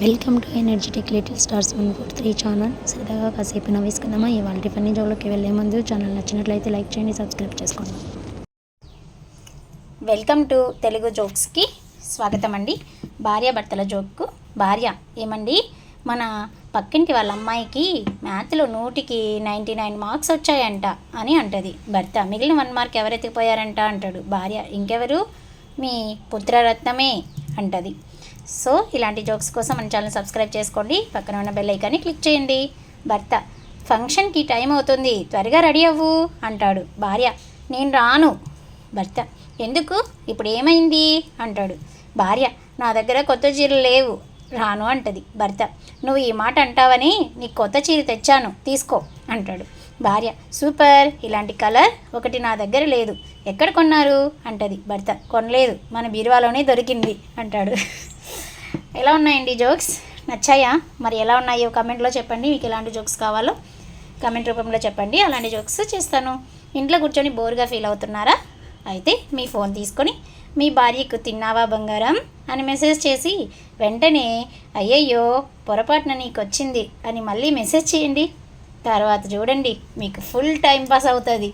Welcome to energetic little stars one four three channel. సరదాగా కాసేపు నవ్వేసుకుందామా? ఇవాళ టిఫిన్ జోలోకి వెళ్ళే ముందు ఛానల్ నచ్చినట్లయితే లైక్ చేయండి సబ్స్క్రైబ్ చేసుకోండి. వెల్కమ్ టు తెలుగు జోక్స్కి స్వాగతం అండి భార్య భర్తల జోక్కు. భార్య ఏమండి? మన పక్కింటి వాళ్ళ అమ్మాయికి మ్యాథ్లో నూటికి నైంటీ నైన్ మార్క్స్ వచ్చాయంట అని అంటది. భర్త మిగిలిన వన్ మార్క్ ఎవరు ఎత్తిపోయారంట అంటాడు. భార్య ఇంకెవరు? మీ పుత్రరత్నమే అంటది. సో ఇలాంటి జోక్స్ కోసం మన ఛానల్ సబ్స్క్రైబ్ చేసుకోండి. పక్కన ఉన్న బెల్ ఐకాన్ని క్లిక్ చేయండి. భర్త ఫంక్షన్కి టైం అవుతుంది. త్వరగా రెడీ అవ్వు అంటాడు భార్య. నేను రాను. భర్త ఎందుకు? ఇప్పుడు ఏమైంది? అంటాడు భార్య. నా దగ్గర కొత్త చీరలు లేవు. రాను అంటది భర్త. నువ్వు ఈ మాట అంటావని నీకు కొత్త చీర తెచ్చాను. తీసుకో అంటాడు భార్య. సూపర్. ఇలాంటి కలర్ ఒకటి నా దగ్గర లేదు. ఎక్కడ కొన్నారు? అంటది భర్త. కొనలేదు. మన బీరువాలోనే దొరికింది అంటాడు ఎలా ఉన్నాయండి జోక్స్? నచ్చాయా? మరి ఎలా ఉన్నాయో? కమెంట్లో చెప్పండి. మీకు ఎలాంటి జోక్స్ కావాలో కమెంట్ రూపంలో చెప్పండి. అలాంటి జోక్స్ చేస్తాను. ఇంట్లో కూర్చొని బోర్గా ఫీల్ అవుతున్నారా? అయితే మీ ఫోన్ తీసుకొని మీ భార్యకు తిన్నావా బంగారం? అని మెసేజ్ చేసి వెంటనే అయ్యయ్యో పొరపాటున నీకు వచ్చింది అని మళ్ళీ మెసేజ్ చేయండి. తర్వాత చూడండి మీకు ఫుల్ టైం పాస్ అవుతుంది.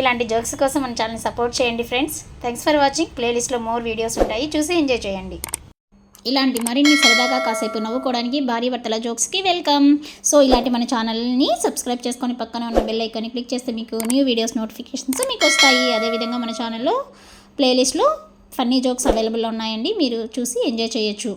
ఇలాంటి జోక్స్ కోసం మన ఛానల్ని సపోర్ట్ చేయండి ఫ్రెండ్స్ థ్యాంక్స్ ఫర్ వాచింగ్ ప్లేలిస్ట్లో మోర్ వీడియోస్ ఉంటాయి. చూసి ఎంజాయ్ చేయండి. ఇలాంటి మరిన్ని సరదాగా కాసేపు నవ్వుకోవడానికి భారీ భర్తల జోక్స్కి వెల్కమ్ సో ఇలాంటి మన ఛానల్ని సబ్స్క్రైబ్ చేసుకొని పక్కన ఉన్న బెల్ ఐకాన్ని క్లిక్ చేస్తే మీకు న్యూ వీడియోస్ నోటిఫికేషన్స్ మీకు వస్తాయి. అదేవిధంగా మన ఛానల్లో ప్లేలిస్ట్లో ఫన్నీ జోక్స్ అవైలబుల్ ఉన్నాయండి. మీరు చూసి ఎంజాయ్ చేయొచ్చు.